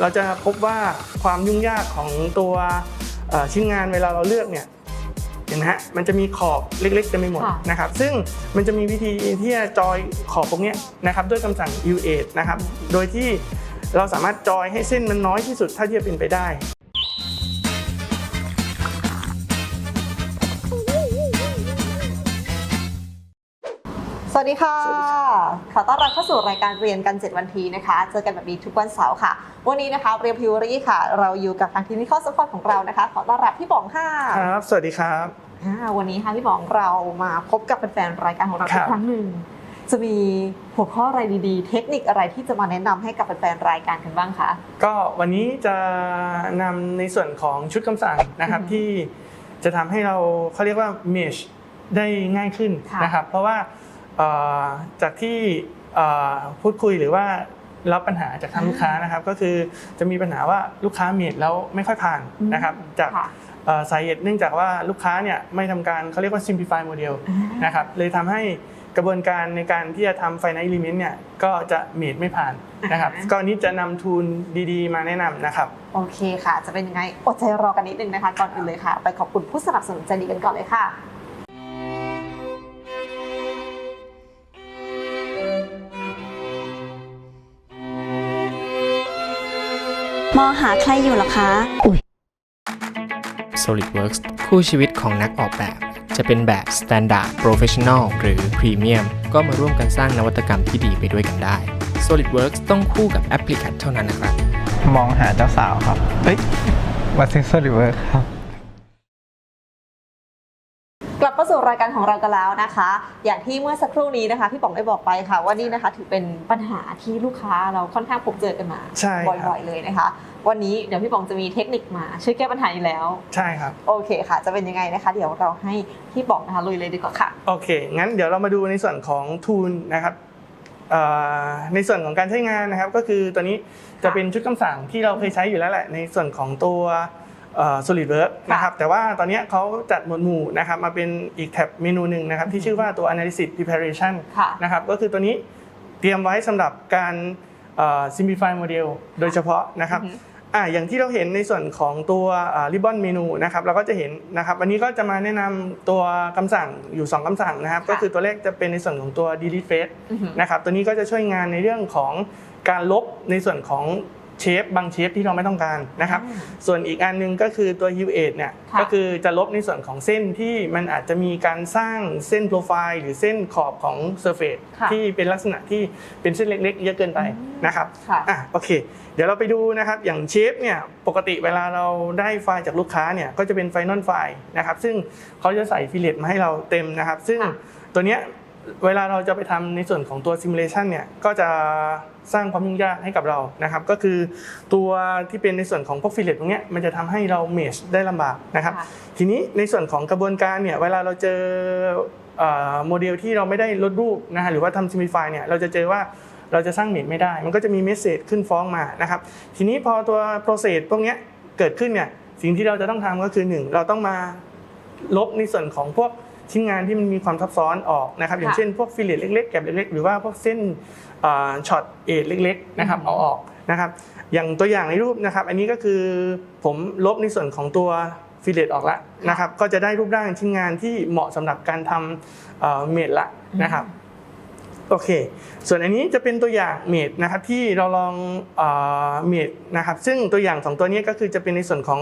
เราจะพบว่าความยุ่งยากของตัวเอ่อชิ้นงานเวลาเราเลือกเนี่ยเห็นไหมฮะมันจะมีขอบเล็กๆเต็มไปหมดค่ะนะครับซึ่งมันจะมีวิธีที่จะจอยขอบพวกเนี้ยนะครับด้วยคำสั่ง U8 นะครับโดยที่เราสามารถจอยให้เส้นมันน้อยที่สุดเท่าที่จะเป็นไปได้ สวัสดีค่ะสวัสดีครัขอต้อนรับเข้าสู่รายการเรียนกัน 7 วันทีนะคะ เจอกันแบบนี้ทุกวันเสาร์ค่ะ วันนี้นะคะเรียนพิวรี่ค่ะ เราอยู่กับทางทีมวิเคราะห์สปอร์ตของเรานะคะ ขอต้อนรับพี่บองค่ะ ครับ สวัสดีครับอ่าวันนี้ค่ะพี่บองเรามาพบกับแฟนๆรายการของเราครัอีบกครั้งหนึ่ง จะมีหัวข้ออะไรดีๆ เทคนิคอะไรที่จะมาแนะนำให้กับแฟนๆรายการกันบ้างคะ ก็วันนี้จะนำในส่วนของชุดคำสั่งนะครับอือฮึที่จะทำให้เราเขาเรียกว่า mesh ได้ง่ายขึ้นค่ะนะครับ เพราะว่าเอ่อ จากที่เอ่อพูดคุยหรือว่ารับปัญหาจากทางลูกค้านะครับ ก็คือจะมีปัญหาว่าลูกค้าเมดแล้วไม่ค่อยผ่านนะครับ จากค่ะเอ่อสาเหตุเนื่องจากว่าลูกค้าเนี่ยไม่ทำการเขาเรียกว่า simplify model นะครับเลยทำให้กระบวนการในการที่จะทำ final element เนี่ยก็จะเมดไม่ผ่านนะครับอ่าฮะก็นี้จะนำทูลดีๆ มาแนะนำนะครับโอเคค่ะ จะเป็นยังไงอดใจรอกันนิดนึงนะคะก่อนอื่นเลยค่ะ ไปขอบคุณผู้สนับสนุนใจดีกันก่อนเลยค่ะ มองหาใครอยู่เหรอคะ SolidWorks คู่ชีวิตของนักออกแบบ จะเป็นแบบ Standard Professional หรือ Premium ก็มาร่วมกันสร้างนวัตกรรมที่ดีไปด้วยกันได้ SolidWorks ต้องคู่กับ a p p l i c a t เท่านั้นนะครับ มองหาเจ้าสาวครับเอ้ยมาซิสริเวอร์ครับ กลับมาสู่รายการของเรากันแล้วนะคะ อย่างที่เมื่อสักครู่นี้นะคะพี่ป๋องได้บอกไปค่ะ ว่านี่นะคะถือเป็นปัญหาที่ลูกค้าเราค่อนข้างพบเจอกันมาใช่ครับ บ่อยๆเลยนะคะ วันนี้เดี๋ยวพี่ป๋องจะมีเทคนิคมาช่วยแก้ปัญหาอยู่แล้ว ใช่ครับ โอเคค่ะ จะเป็นยังไงนะคะ เดี๋ยวเราให้พี่ป๋องนะคะลุยเลยดีกว่าค่ะ โอเค งั้นเดี๋ยวเรามาดูในส่วนของทูลนะครับเอ่อในส่วนของการใช้งานนะครับก็คือตัวนี้จะเป็นชุดคำสั่งที่เราเคยใช้อยู่แล้วแหละ ในส่วนของตัวเอ่อ SolidWorks นะครับแต่ว่าตอนนี้เขาจัดหมวดหมู่นะครับมาเป็นอีกแท็บเมนูหนึ่งนะครับที่ชื่อว่าตัว Analysis Preparation ค่ะนะครับก็คือตัวนี้เตรียมไว้สำหรับการ เอ่อ Simplify Model โดยเฉพาะนะครับอือฮึอ่าอย่างที่เราเห็นในส่วนของตัวริบบอนเมนูนะครับเราก็จะเห็นนะครับวันนี้ก็จะมาแนะนำตัวคำสั่งอยู่ 2คำสั่งนะครับค่ะก็คือตัวแรกจะเป็นในส่วนของตัว delete face อือหือนะครับตัวนี้ก็จะช่วยงานในเรื่องของการลบในส่วนของ เชฟบางเชฟที่เราไม่ต้องการนะครับอ่าส่วนอีกอันหนึงก็คือตัว Hue 8เนี่ยค่ะก็คือจะลบในส่วนของเส้นที่มันอาจจะมีการสร้างเส้นโปรไฟล์หรือเส้นขอบของ Surface ค่ะที่เป็นลักษณะที่เป็นเส้นเล็กๆ เยอะเกินไปอืมนะครับค่ะอะโอเค เดี๋ยวเราไปดูนะครับอย่างเชฟเนี่ยปกติเวลาเราได้ไฟล์จากลูกค้าเนี่ยก็จะเป็นไฟนอลไฟล์นะครับซึ่งเขาจะใส่ฟิเลตมาให้เราเต็มนะครับ ซึ่งค่ะตัวเนี้ย เวลาเราจะไปทำในส่วนของตัวซิมูเลชันเนี่ยก็จะสร้างความยุ่งยากให้กับเรานะครับ ก็คือตัวที่เป็นในส่วนของพวกฟิเลตตรงเนี้ยมันจะทำให้เราเมชได้ลำบากนะครับค่ะทีนี้ในส่วนของกระบวนการเนี่ยเวลาเราเจอเอ่อโมเดลที่เราไม่ได้ลดรูปนะฮะหรือว่าทำซิมิฟายเนี่ยเราจะเจอว่าเราจะสร้างเมดไม่ได้ มันก็จะมีเมสเซจขึ้นฟ้องมานะครับ ทีนี้พอตัวโปรเซสพวกเนี้ยเกิดขึ้นเนี่ยสิ่งที่เราจะต้องทำก็คือหนึ่งเราต้องมาลบในส่วนของพวก ชิ้นงานที่มันมีความซับซ้อนออกนะครับ อย่างค่ะเช่นพวกฟิลเลตเล็กๆแกลบเล็กๆ หรือว่าพวกเส้นช็อตเอทเล็กๆนะครับอืมเอาออกนะครับอย่างตัวอย่างในรูปนะครับ อันนี้ก็คือผมลบในส่วนของตัวฟิลเลตออกแล้วนะครับ ก็จะได้รูปร่างชิ้นงานที่เหมาะสำหรับการทำเอ่อเมดละนะครับ โอเค ส่วนอันนี้จะเป็นตัวอย่างเมดนะครับที่เราลองเอ่อเมดนะครับซึ่งตัวอย่างสองตัวนี้ก็คือจะเป็นในส่วนของ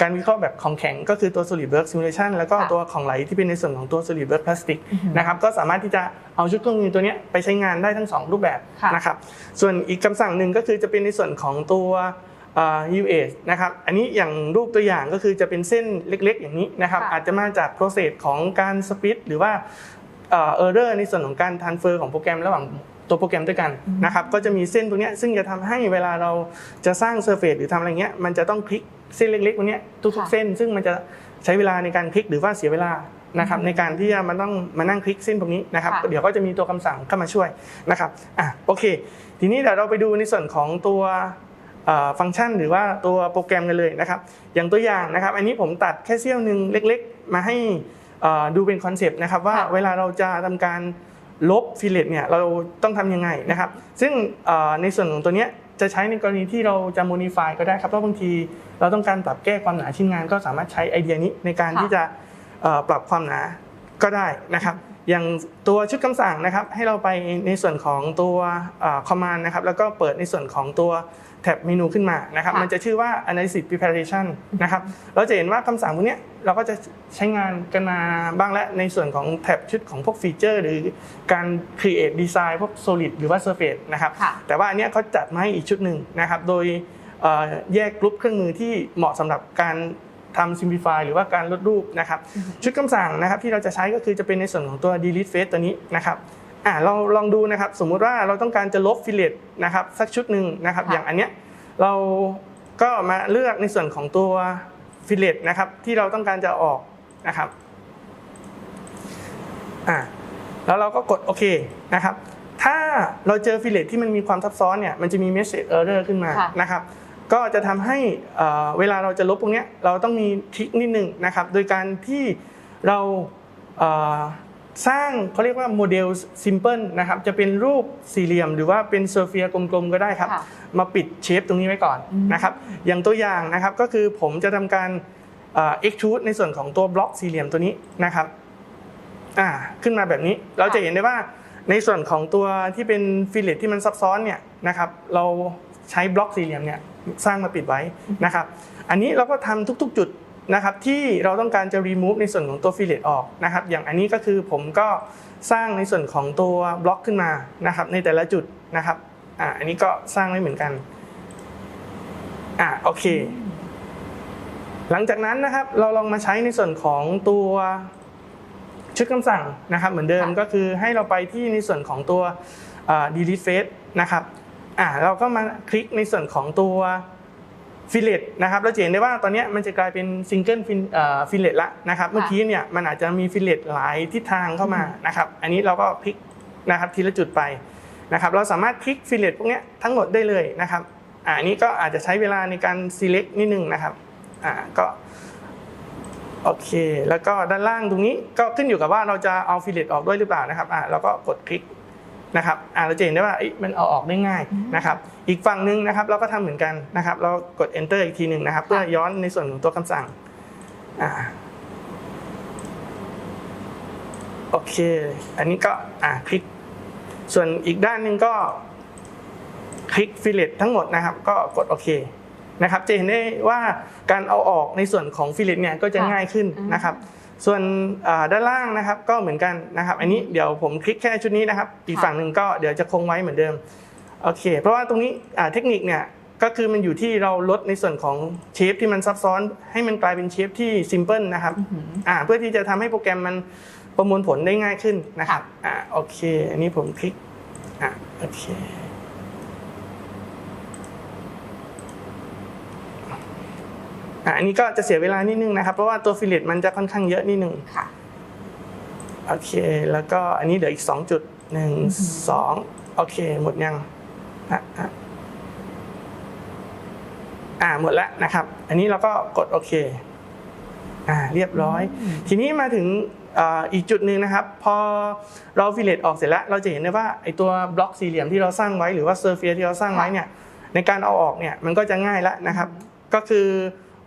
การวิเคราะห์แบบของแข็ง ก็คือตัว SolidWorks Simulation แล้วก็ค่ะตัวของไหลที่เป็นในส่วนของตัว SolidWorks Plastic อือหือนะครับก็สามารถที่จะเอาชุดเครื่องมือตัวเนี้ยไปใช้งานได้ทั้งสองรูปแบบค่ะนะครับส่วนอีกคำสั่งหนึ่งก็คือจะเป็นในส่วนของตัวเอ่อ UA นะครับ อันนี้อย่างรูปตัวอย่างก็คือจะเป็นเส้นเล็กๆ อย่างนี้นะครับค่ะอาจจะมาจาก process ของการสปิดหรือว่า เอ่อ error ในส่วนของการ transfer ของโปรแกรมระหว่างตัวโปรแกรมด้วยกันนะครับก็จะมีเส้นตรงเนี้ยซึ่งจะทำให้เวลาเราจะสร้าง surface หรือทำอะไรเงี้ยมันจะต้องคลิกเส้นเล็กๆตรงเนี้ยทุกค่ะๆเส้น ซึ่งมันจะใช้เวลาในการคลิกหรือว่าเสียเวลานะครับอืมในการที่จะมาต้องมานั่งคลิกเส้นตรงนี้นะครับค่ะเดี๋ยวก็จะมีตัวคำสั่งเข้ามาช่วยนะครับอะโอเค ทีนี้เดี๋ยวเราไปดูในส่วนของตัวเอ่อฟังก์ชันหรือว่าตัวโปรแกรมกันเลยนะครับ อย่างตัวอย่างนะครับ อันนี้ผมตัดแค่เสี้ยวหนึ่งเล็ก ๆ มาให้เอ่อ ดูเป็นคอนเซปต์นะครับว่าค่ะเวลาเราจะทำการลบฟิลเลตเนี่ยเราต้องทำยังไงนะครับ ซึ่งเอ่อในส่วนของตัวเนี้ยจะใช้ในกรณีที่เราจะ modify ก็ได้ครับเพราะบางทีเราต้องการปรับแก้ความหนาชิ้นงาน ก็สามารถใช้ไอเดียนี้ในการค่ะที่จะเอ่อปรับความหนา ก็ได้นะครับ อย่างตัวชุดคำสั่งนะครับ ให้เราไปในส่วนของตัวคอมมานด์นะครับ แล้วก็เปิดในส่วนของตัวแท็บเมนูขึ้นมานะครับค่ะมันจะชื่อว่า analysis preparation นะครับ เราจะเห็นว่าคำสั่งพวกเนี้ยเราก็จะใช้งานกันมาบ้างแล้วในส่วนของแท็บชุดของพวกฟีเจอร์ หรือการ create design พวก solid หรือว่า surface นะครับค่ะแต่ว่าอันเนี้ยเขาจัดมาให้อีกชุดหนึ่งนะครับ โดยเอ่อแยกกรุ๊ปเครื่องมือที่เหมาะสำหรับการ ทำ simplify หรือว่าการลดรูปนะครับชุดคำสั่งนะครับที่เราจะใช้ก็คือจะเป็นในส่วนของตัว delete face ตัวนี้นะครับอ่าเราลองดูนะครับสมมุติว่าเราต้องการจะลบ fillet นะครับสักชุดหนึ่งนะครับค่ะอย่างอันเนี้ยเราก็มาเลือกในส่วนของตัว fillet นะครับที่เราต้องการจะออกนะครับอ่าแล้วเราก็กดโอเคนะครับถ้าเราเจอ fillet ที่มันมีความซับซ้อนเนี่ยมันจะมี message error ขึ้นมาค่ะนะครับ ก็จะทำให้เอ่อเวลาเราจะลบพวกเนี้ยเราต้องมีทริคนิดนึงนะครับ โดยการที่เราเอ่อสร้างเขาเรียกว่าโมเดล simple นะครับจะเป็นรูปสี่เหลี่ยม หรือว่าเป็นเซอร์เฟียกลมๆก็ได้ครับค่ะมาปิดเชฟตรงนี้ไว้ก่อนอืมนะครับอย่างตัวอย่างนะครับก็คือผมจะทำการเอ่อ extrude ในส่วนของตัวบล็อกสี่เหลี่ยมตัวนี้นะครับอ่าขึ้นมาแบบนี้เราจะเห็นได้ว่าในส่วนของตัวที่เป็นฟิลเลตที่มันซับซ้อนเนี่ยนะครับเรา ใช้บล็อกสี่เหลี่ยมเนี่ยสร้างมาปิดไว้นะครับ อันนี้เราก็ทำทุกๆ จุดนะครับที่เราต้องการจะ remove ในส่วนของตัวฟิลเลตออกนะครับ อย่างอันนี้ก็คือผมก็สร้างในส่วนของตัวบล็อกขึ้นมานะครับ ในแต่ละจุดนะครับอ่าอันนี้ก็สร้างไว้เหมือนกันอ่าโอเค หลังจากนั้นนะครับ เราลองมาใช้ในส่วนของตัวชุดคำสั่งนะครับ เหมือนเดิมค่ะก็คือให้เราไปที่ในส่วนของตัวอ่า delete face นะครับ อ่าเราก็มาคลิกในส่วนของตัว fillet นะครับเราจะเห็นได้ว่าตอนเนี้ยมันจะกลายเป็น single fin- อ่า fillet ละนะครับเมื่อกี้เนี่ยมันอาจจะมี fillet หลายทิศทางเข้ามานะครับอันนี้เราก็คลิกนะครับทีละจุดไปนะครับเราสามารถคลิก fillet พวกเนี้ยทั้งหมดได้เลยนะครับอ่าอันนี้ก็อาจจะใช้เวลาในการ select นิดนึงนะครับอ่าก็โอเค แล้วก็ด้านล่างตรงนี้ก็ขึ้นอยู่กับว่าเราจะเอาฟิลเลตออกด้วยหรือเปล่านะครับอ่าเราก็กดคลิก นะครับอ่าเราจะเห็นได้ว่าเอ้ยมันเอาออกได้ง่ายนะครับ อีกฝั่งหนึ่งนะครับเราก็ทำเหมือนกันนะครับ เรากด enter อีกทีหนึ่งนะครับ เพื่อย้อนในส่วนของตัวคำสั่งอ่าโอเค อันนี้ก็อ่าคลิก ส่วนอีกด้านหนึ่งก็คลิกฟิลเลตทั้งหมดนะครับ ก็กดโอเคนะครับ จะเห็นได้ว่าการเอาออกในส่วนของฟิลเลตเนี่ยก็จะค่ะง่ายขึ้นนะครับ ส่วนอ่าด้านล่างนะครับก็เหมือนกันนะครับ อันนี้เดี๋ยวผมคลิกแค่ชุดนี้นะครับ อีกฝั่งหนึ่งก็เดี๋ยวจะคงไว้เหมือนเดิมโอเค เพราะว่าตรงนี้อ่าเทคนิคเนี่ยก็คือมันอยู่ที่เราลดในส่วนของเชฟที่มันซับซ้อนให้มันกลายเป็นเชฟที่ซิมเพิลนะครับอ่าเพื่อที่จะทำให้โปรแกรมมันประมวลผลได้ง่ายขึ้นนะครับอ่าโอเค อันนี้ผมคลิกอ่าโอเค อะอันนี้ก็จะเสียเวลานิดนึงนะครับ เพราะว่าตัวฟิลเลตมันจะค่อนข้างเยอะนิดนึงค่ะโอเค แล้วก็อันนี้เดี๋ยวอีก2จุดหนึ่งสองโอเค หมดยังอะอะอ่าหมดแล้วนะครับ อันนี้เราก็กดโอเคอ่าเรียบร้อย ทีนี้มาถึงอ่าอีกจุดหนึ่งนะครับ พอเราฟิลเลตออกเสร็จแล้ว เราจะเห็นได้ว่าไอตัวบล็อกสี่เหลี่ยมที่เราสร้างไว้หรือว่าเซอร์เฟียที่เราสร้างไว้เนี่ยในการเอาออกเนี่ยมันก็จะง่ายแล้วนะครับ ก็คือ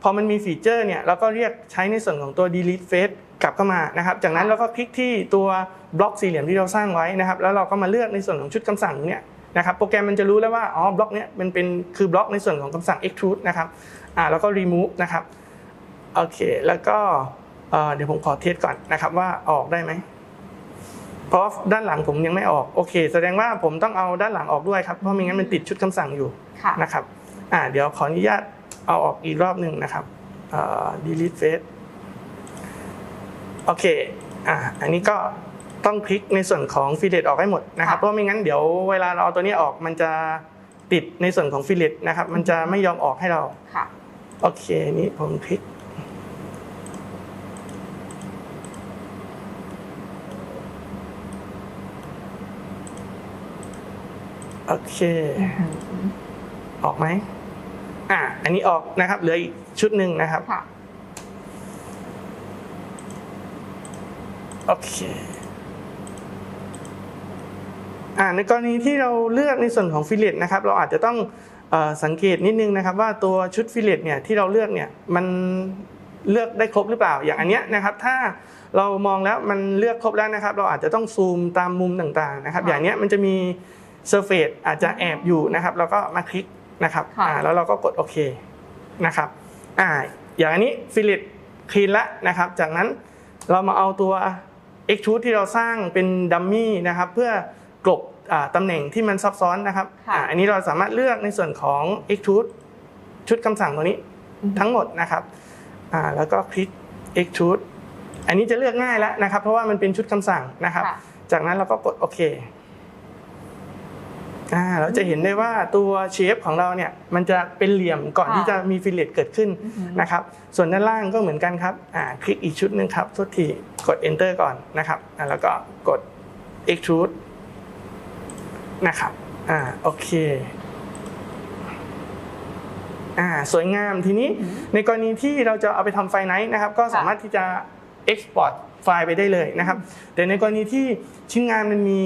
พอมันมีฟีเจอร์เนี่ยเราก็เรียกใช้ในส่วนของตัว delete face กลับเข้ามานะครับ จากนั้นเราก็คลิกที่ตัวบล็อกสี่เหลี่ยมที่เราสร้างไว้นะครับ แล้วเราก็มาเลือกในส่วนของชุดคำสั่งเนี่ยนะครับ โปรแกรมมันจะรู้แล้วว่า อ๋อ บล็อกเนี้ยมันเป็นคือบล็อกในส่วนของคำสั่ง extrude นะครับ อ่า แล้วก็ remove นะครับ โอเค แล้วก็เอ่อเดี๋ยวผมขอเทสก่อนนะครับว่าออกได้ไหม เพราะด้านหลังผมยังไม่ออก โอเค แสดงว่าผมต้องเอาด้านหลังออกด้วยครับ เพราะไม่งั้นมันติดชุดคำสั่งอยู่ค่ะนะครับ อ่า เดี๋ยวขออนุญาต เอาออกอีกรอบหนึ่งนะครับเอ่อ delete face โอเค อ่าอันนี้ก็ต้องคลิกในส่วนของ fillet ออกให้หมดนะครับค่ะเพราะไม่งั้นเดี๋ยวเวลาเราเอาตัวนี้ออกมันจะติดในส่วนของ fillet นะครับ มันจะไม่ยอมออกให้เรา ค่ะ โอเค นี่ผมคลิก โอเค ออกไหม อ่าอันนี้ออกนะครับ เหลืออีกชุดหนึ่งนะครับค่ะโอเคอ่าในกรณีที่เราเลือกในส่วนของฟิลเลตนะครับ เราอาจจะต้องเอ่อสังเกตนิดนึงนะครับ ว่าตัวชุดฟิลเลตเนี่ยที่เราเลือกเนี่ยมันเลือกได้ครบหรือเปล่าอย่างอันเนี้ยนะครับ ถ้าเรามองแล้วมันเลือกครบแล้วนะครับ เราอาจจะต้องซูมตามมุมต่างๆนะครับค่ะอย่างเนี้ยมันจะมีเซอร์เฟซอาจจะแอบอยู่นะครับ เราก็มาคลิก นะครับค่ะอ่าแล้วเราก็กดโอเคนะครับอ่าอย่างอันนี้ฟิลเลตคลีนละนะครับ จากนั้นเรามาเอาตัว Extrude ที่เราสร้างเป็นดัมมี่นะครับเพื่อกลบอ่าตำแหน่งที่มันซับซ้อนนะครับค่ะอ่าอันนี้เราสามารถเลือกในส่วนของ Extrude ชุดคำสั่งตัวนี้ทั้งหมดนะครับอ่าแล้วก็คลิก Extrude อันนี้จะเลือกง่ายแล้วนะครับ เพราะว่ามันเป็นชุดคำสั่งนะครับค่ะจากนั้นเราก็กดโอเค อ่าเราจะเห็นได้ว่าตัวเชฟของเราเนี่ยมันจะเป็นเหลี่ยมก่อนค่ะที่จะมีฟิลเลตเกิดขึ้นอือหือนะครับส่วนด้านล่างก็เหมือนกันครับอ่าคลิกอีกชุดหนึ่งครับทุกทีกด enter ก่อนนะครับอ่าแล้วก็กด extrude นะครับอ่าโอเคอ่าสวยงามทีนี้ในกรณีที่เราจะเอาไปทำไฟล์ไนท์นะครับก็สามารถที่จะ export ไฟล์ไปได้เลยนะครับ แต่ในกรณีที่ชิ้นงานมันมี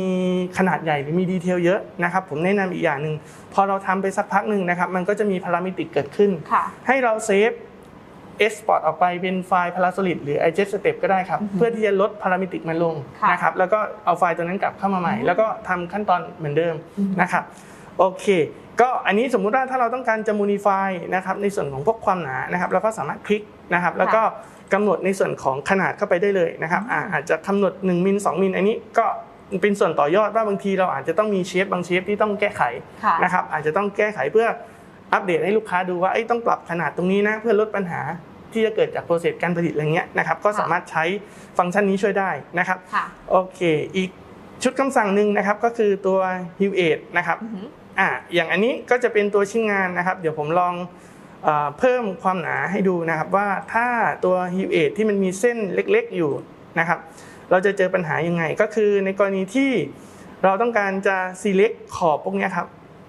ขนาดใหญ่หรือมีดีเทลเยอะนะครับ ผมแนะนำอีกอย่างหนึ่งพอเราทำไปสักพักหนึ่งนะครับ มันก็จะมีพารามิติกเกิดขึ้นค่ะให้เราเซฟ export ออกไปเป็นไฟล์ Parasolid หรือ IGES Step ก็ได้ครับอือฮึเพื่อที่จะลดพารามิติกมันลงค่ะนะครับ แล้วก็เอาไฟล์ตัวนั้นกลับเข้ามาใหม่ แล้วก็ทำขั้นตอนเหมือนเดิมอือฮึนะครับโอเคก็อันนี้สมมุติว่าถ้าเราต้องการจะ modify นะครับในส่วนของพวกความหนานะครับเราก็สามารถคลิกนะครับแล้วก็ กำหนดในส่วนของขนาดเข้าไปได้เลยนะครับอ่าอาจจะกำหนด 1มิล2มิลอันนี้ก็เป็นส่วนต่อยอดว่าบางทีเราอาจจะต้องมีเชฟบางเชฟที่ต้องแก้ไขค่ะนะครับอาจจะต้องแก้ไขเพื่ออัปเดตให้ลูกค้าดูว่าเอ้ยต้องปรับขนาดตรงนี้นะเพื่อลดปัญหาที่จะเกิดจากโปรเซสการผลิตอะไรเงี้ยนะครับก็สามารถใช้ฟังก์ชันนี้ช่วยได้นะครับค่ะโอเคอีกชุดคำสั่งหนึ่งนะครับก็คือตัว Hue Aid นะครับอือหืออ่าอย่างอันนี้ก็จะเป็นตัวชิ้นงานนะครับ เดี๋ยวผมลอง เออเพิ่มความหนาให้ดูนะครับว่าถ้าตัว Hue Aid ที่มันมีเส้นเล็กๆอยู่นะครับ เราจะเจอปัญหายังไง ก็คือในกรณีที่เราต้องการจะ select ขอบพวกเนี้ยครับ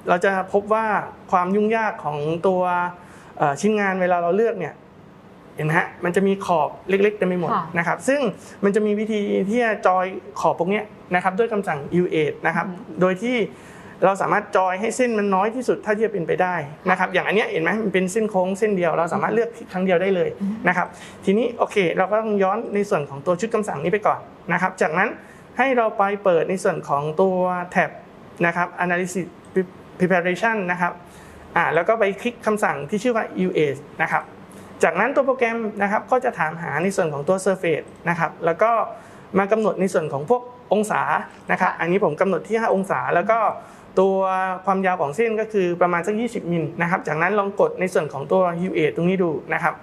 เราจะพบว่าความยุ่งยากของตัวเอ่อชิ้นงานเวลาเราเลือกเนี่ยเห็นไหมฮะมันจะมีขอบเล็กๆเต็มไปหมดค่ะนะครับ ซึ่งมันจะมีวิธีที่จะจอยขอบพวกเนี้ยนะครับด้วยคำสั่ง U8 นะครับอือฮึโดยที่ เราสามารถจอยให้เส้นมันน้อยที่สุดเท่าที่จะเป็นไปได้นะครับ อย่างอันเนี้ยเห็นไหมมันเป็นเส้นโค้งเส้นเดียวเราสามารถเลือกครั้งเดียวได้เลยนะครับ ทีนี้โอเค เราก็ต้องย้อนในส่วนของตัวชุดคำสั่งนี้ไปก่อนนะครับ จากนั้นให้เราไปเปิดในส่วนของตัวแท็บนะครับ analysis preparation นะครับอ่าแล้วก็ไปคลิกคำสั่งที่ชื่อว่า US นะครับ จากนั้นตัวโปรแกรมนะครับก็จะถามหาในส่วนของตัว surface นะครับ แล้วก็มากำหนดในส่วนของพวกองศานะครับ อันนี้ผมกำหนดที่ 5 องศาแล้วก็ ตัวความยาวของเส้นก็คือประมาณสัก 20 มิลนะครับ จากนั้นลองกดในส่วนของตัว UA ตรงนี้ดูนะครับ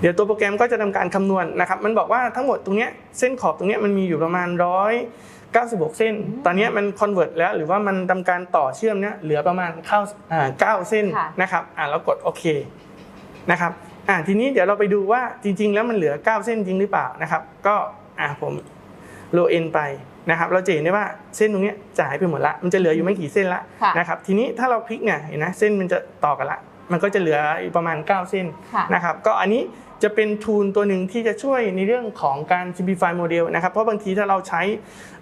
เดี๋ยวตัวโปรแกรมก็จะทำการคำนวณนะครับ มันบอกว่าทั้งหมดตรงนี้เส้นขอบตรงนี้มันมีอยู่ประมาณร้อย96 เส้น ตอนนี้มันคอนเวิร์ตแล้ว หรือว่ามันทำการต่อเชื่อมเนี้ยเหลือประมาณเข้าเก้าเส้นนะครับอ่าแล้วกดโอเคนะครับอ่าทีนี้เดี๋ยวเราไปดูว่าจริง ๆ แล้วมันเหลือ 9 เส้นจริงหรือเปล่านะครับ ก็อ่าผมโลเอนไป นะครับเราจะเห็นได้ว่าเส้นตรงเนี้ยจะหายไปหมดละมันจะเหลืออยู่ไม่กี่เส้นละค่ะนะครับทีนี้ถ้าเราคลิกเนี่ยเห็นนะเส้นมันจะต่อกันละ มันก็จะเหลืออีกประมาณ 9 เส้นค่ะนะครับก็อันนี้จะเป็นทูลตัวหนึ่งที่จะช่วยในเรื่องของการ simplify โมเดลนะครับเพราะบางทีถ้าเราใช้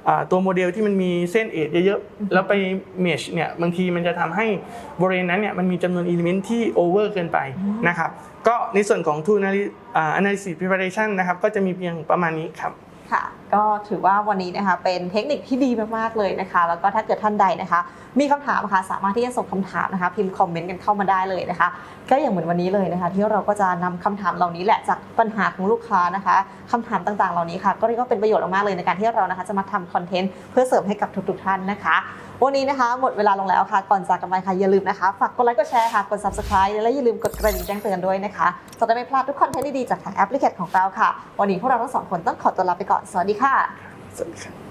อ่าตัวโมเดลที่มันมีเส้นเอทเยอะๆ แล้วไป mesh เนี่ยบางทีมันจะทำให้บริเวณนั้นเนี่ยมันมีจำนวน element ที่ over เกินไปนะครับก็ในส่วนของ tool analy- อ่า analysis preparation นะครับก็จะมีเพียงประมาณนี้ครับค่ะ ก็ถือว่าวันนี้นะคะเป็นเทคนิคที่ดีมากๆเลยนะคะ แล้วก็ถ้าเกิดท่านใดนะคะ มีคำถามค่ะสามารถที่จะส่งคำถามนะคะ พิมพ์คอมเมนต์กันเข้ามาได้เลยนะคะ ก็อย่างเหมือนวันนี้เลยนะคะ ที่เราก็จะนำคำถามเหล่านี้แหละจากปัญหาของลูกค้านะคะคำถามต่างๆ เหล่านี้ค่ะ ก็เรียกว่าเป็นประโยชน์มากเลยในการที่เรานะคะจะมาทำคอนเทนต์เพื่อเสริมให้กับทุกๆท่านนะคะ วันนี้นะคะ หมดเวลาลงแล้วค่ะ ก่อนจากกันไปค่ะ อย่าลืมนะคะ ฝากกดไลค์ กดแชร์ค่ะ กด subscribe และอย่าลืมกดกระดิ่งแจ้งเตือนด้วยนะคะ จะได้ไม่พลาดทุกคอนเทนต์ดีๆจากทางแอปพลิเคชันของเราค่ะ วันนี้พวกเราทั้งสองคนต้องขอตัวลาไปก่อน สวัสดีค่ะ สวัสดีค่ะ